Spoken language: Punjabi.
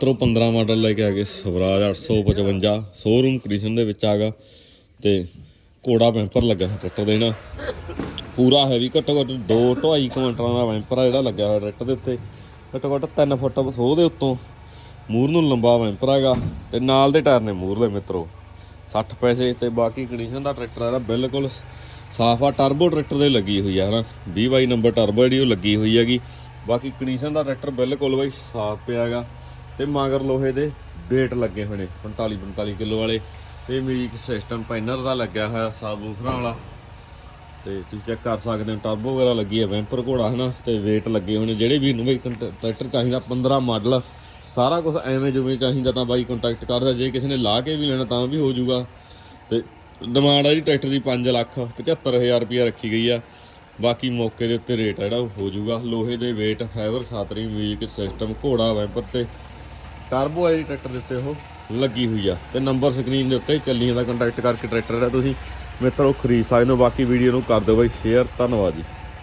ਤਰੋ 15 ਮਾਡਲ ਲੈ ਕੇ ਆ ਗਏ ਸਵਰਾਜ 855 ਸ਼ੋਰੂਮ ਕੰਡੀਸ਼ਨ ਦੇ ਵਿੱਚ ਆਗਾ ਤੇ ਕੋੜਾ ਪੈਂਪਰ ਲੱਗਾ ਹੋਇਆ ਟਰੈਕਟਰ ਦੇ ਨਾ ਪੂਰਾ ਹੈਵੀ ਘੱਟੋ ਘੱਟ 2 2.5 ਕੁਇੰਟਲਾਂ ਦਾ ਵੈਂਪਰ ਆ ਜਿਹੜਾ ਲੱਗਿਆ ਹੋਇਆ ਟਰੈਕਟਰ ਦੇ ਉੱਤੇ। ਘੱਟੋ ਘੱਟ 3 ਫੁੱਟ ਸੋਹ ਦੇ ਉੱਤੋਂ ਮੂਰ ਨੂੰ ਲੰਬਾ ਵੈਂਪਰ ਹੈਗਾ ਤੇ ਨਾਲ ਦੇ ਟਾਇਰ ਨੇ ਮੂਰ ਦੇ ਮਿੱਤਰੋ। 60 ਪੈਸੇ ਤੇ ਬਾਕੀ ਕੰਡੀਸ਼ਨ ਦਾ ਟਰੈਕਟਰ ਹੈ ਬਿਲਕੁਲ ਸਾਫ਼ ਆ ਟਰਬੋ ਟਰੈਕਟਰ ਦੇ ਲੱਗੀ ਹੋਈ ਹੈ ਹਨਾ। 20 ਬਾਈ ਨੰਬਰ ਟਰਬੋ ਜਿਹੜੀ ਉਹ ਲੱਗੀ ਹੋਈ ਹੈਗੀ। ਬਾਕੀ ਕੰਡੀਸ਼ਨ ਦਾ ਟਰੈਕਟਰ ਬਿਲਕੁਲ ਬਾਈ ਸਾਫ਼ ਪਿਆ ਹੈਗਾ ਤੇ ਮਗਰ ਲੋਹੇ ਦੇ ਵੇਟ ਲੱਗੇ ਹੋਏ ਨੇ 45 45 ਕਿਲੋ ਵਾਲੇ। ਤੇ ਮਿਊਜ਼ਿਕ ਸਿਸਟਮ ਪੈਨਰ ਦਾ ਲੱਗਿਆ ਹੋਇਆ ਸਾਬੂਫਰਾਂ ਵਾਲਾ। ਤੇ ਤੁਸੀਂ ਚੈੱਕ ਕਰ ਸਕਦੇ ਹੋ ਟਰਬੋ ਵਗੈਰਾ ਲੱਗੀ ਹੈ, ਵੈਂਪਰ ਘੋੜਾ, ਹਨਾ? ਤੇ weight ਲੱਗੇ ਹੋਏ ਨੇ, ਜਿਹੜੇ ਵੀ ਨੂੰ ਬਈ ਕੰਟ- ਟਰੈਕਟਰ ਚਾਹੀਦਾ 15 ਮਾਡਲ ਸਾਰਾ ਕੁਝ ਐਵੇਂ ਜਿਵੇਂ ਚਾਹੀਦਾ ਤਾਂ ਬਾਈ ਕੰਟੈਕਟ ਕਰਦਾ ਜੇ ਕਿਸੇ ਨੇ ਲਾ ਕੇ ਵੀ ਲੈਣਾ ਤਾਂ ਵੀ ਹੋ ਜਾਊਗਾ। ਤੇ ਡਿਮਾਂਡ ਆ ਜੀ ਟਰੈਕਟਰ ਦੀ 5 ਲੱਖ 75000 ਰੁਪਇਆ ਰੱਖੀ ਗਈ ਆ। ਬਾਕੀ ਮੌਕੇ ਦੇ ਉੱਤੇ ਰੇਟ ਆ ਜਿਹੜਾ, ਉਹ ਹੋ ਜਾਊਗਾ। ਲੋਹੇ ਦੇ weight ਫਾਈਬਰ ਸਾਤਰੀ ਮਿਊਜ਼ਿਕ ਸਿਸਟਮ ਘੋੜਾ, ਵੈਂਪਰ ਤੇ ਟਰਬੋ ਹੈ ਟਰੈਕਟਰ ਦੇ ਉੱਤੇ ਉਹ ਲੱਗੀ ਹੋਈ ਆ ਤੇ ਨੰਬਰ ਸਕਰੀਨ ਦੇ ਉੱਤੇ ਚੱਲੀਆਂ ਦਾ ਕੰਟੈਕਟ ਕਰਕੇ ਟਰੈਕਟਰ ਦਾ ਤੁਸੀਂ। ਮਿੱਤਰੋ, ਖਰੀਦ ਸਕਦੇ ਹੋ, ਬਾਕੀ ਵੀਡੀਓ ਨੂੰ ਕਰ ਦਿਓ ਬਾਈ ਸ਼ੇਅਰ ਧੰਨਵਾਦ ਜੀ।